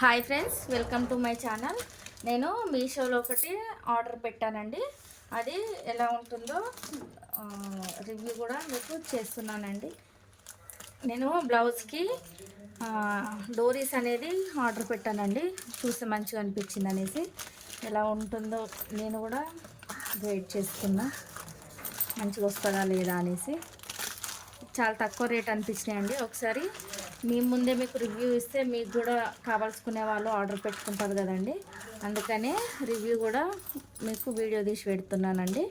Hi friends welcome to my channel. నేను మీషోలో ఒకటి ఆర్డర్ పెట్టానండి. అది ఎలా ఉంటుందో రివ్యూ కూడా మీకు చేస్తున్నానండి. నేను బ్లౌజ్కి డోరీస్ అనేది ఆర్డర్ పెట్టానండి. చూస్తే మంచిగా అనిపించింది అనేసి. ఎలా ఉంటుందో నేను కూడా వెయిట్ చేస్తున్నా. మంచిగా వస్తుందా లేదా అనేసి. చాలా తక్కువ రేట్ అనిపించినాయండి. ఒకసారి మీ ముందే మీకు రివ్యూ ఇస్తే మీకు కూడా కావాల్సుకునే వాళ్ళు ఆర్డర్ పెట్టుకుంటారు కదండి. అందుకనే రివ్యూ కూడా మీకు వీడియో తీసి పెడుతున్నానండి.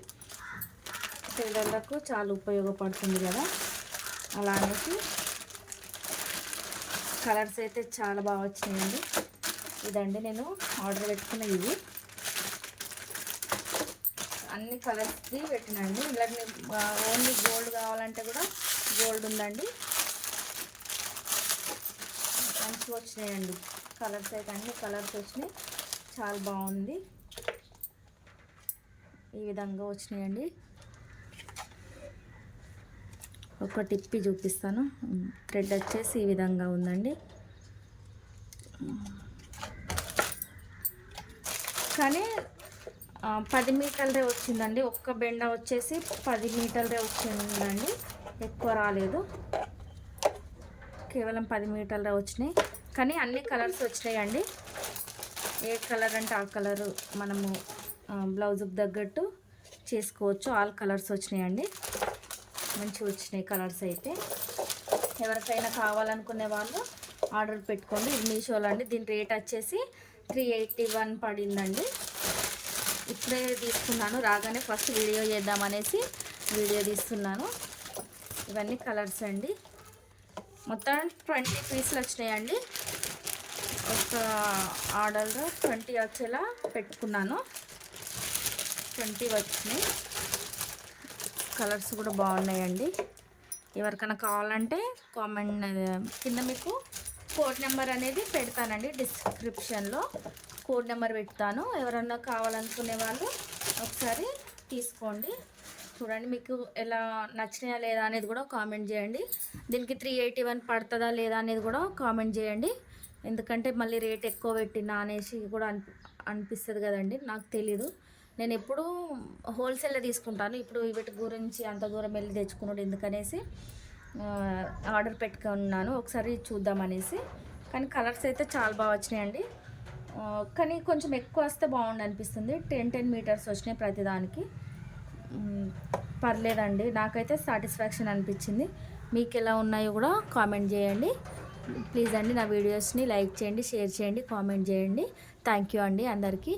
పిల్లలకు చాలా ఉపయోగపడుతుంది కదా. అలా అనేసి కలర్స్ అయితే చాలా బాగా వచ్చినాయండి. ఇదండి నేను ఆర్డర్ పెట్టుకున్న ఇవి అన్ని కలర్స్ది పెట్టినండి ఇలా ఓన్లీ గోల్డ్ కావాలంటే కూడా గోల్డ్ ఉందండి. వచ్చినాయండి. కలర్స్ అయితే అన్ని కలర్స్ వచ్చినాయి. చాలా బాగుంది. ఈ విధంగా వచ్చినాయండి. ఒక టిప్పి చూపిస్తాను. థ్రెడ్ వచ్చేసి ఈ విధంగా ఉందండి. కానీ పది మీటర్లే వచ్చిందండి. ఒక్క బెండ వచ్చేసి పది మీటర్లే వచ్చిందండి. ఎక్కువ రాలేదు. కేవలం పది మీటర్ల వచ్చినాయి. కానీ అన్ని కలర్స్ వచ్చినాయండి. ఏ కలర్ అంటే ఆ కలరు మనము బ్లౌజుకు తగ్గట్టు చేసుకోవచ్చు. ఆల్ కలర్స్ వచ్చినాయండి. మంచిగా వచ్చినాయి కలర్స్ అయితే. ఎవరికైనా కావాలనుకునే వాళ్ళు ఆర్డర్ పెట్టుకోండి. ఇది మీషోలో అండి. దీని రేట్ వచ్చేసి త్రీ ఎయిటీ వన్ పడిందండి. ఇప్పుడే తీసుకున్నాను. రాగానే ఫస్ట్ వీడియో చేద్దామనేసి వీడియో తీస్తున్నాను. ఇవన్నీ కలర్స్ అండి. మొత్తం ట్వంటీ పీసులు వచ్చినాయండి. ఒక ఆర్డర్లో ట్వంటీ వచ్చేలా పెట్టుకున్నాను. ట్వంటీ వచ్చినాయి. కలర్స్ కూడా బాగున్నాయండి. ఎవరికైనా కావాలంటే కామెంట్ కింద మీకు కోడ్ నెంబర్ అనేది పెడతానండి. డిస్క్రిప్షన్లో కోడ్ నెంబర్ పెడతాను. ఎవరన్నా కావాలనుకునే వాళ్ళు ఒకసారి తీసుకోండి. చూడండి మీకు ఎలా నచ్చినాయా లేదా అనేది కూడా కామెంట్ చేయండి. దీనికి త్రీ ఎయిటీ వన్ పడుతుందా లేదా అనేది కూడా కామెంట్ చేయండి. ఎందుకంటే మళ్ళీ రేట్ ఎక్కువ పెట్టినా అనేసి కూడా అనిపి అనిపిస్తుంది కదండి నాకు తెలీదు. నేను ఎప్పుడు హోల్సేల్లో తీసుకుంటాను. ఇప్పుడు వీటి గురించి అంత దూరం వెళ్ళి తెచ్చుకున్నాడు ఎందుకనేసి ఆర్డర్ పెట్టుకున్నాను. ఒకసారి చూద్దామనేసి కానీ కలర్స్ అయితే చాలా బాగా వచ్చినాయండి. కానీ కొంచెం ఎక్కువ వస్తే బాగుండు అనిపిస్తుంది. టెన్ టెన్ మీటర్స్ వచ్చినాయి ప్రతిదానికి. పర్లేదండి. నాకైతే సాటిస్ఫాక్షన్ అనిపించింది. మీకు ఎలా ఉన్నాయో కూడా కామెంట్ చేయండి. ప్లీజ్ అండి నా వీడియోస్ని లైక్ చేయండి షేర్ చేయండి కామెంట్ చేయండి. థ్యాంక్ యూ అండి అందరికీ.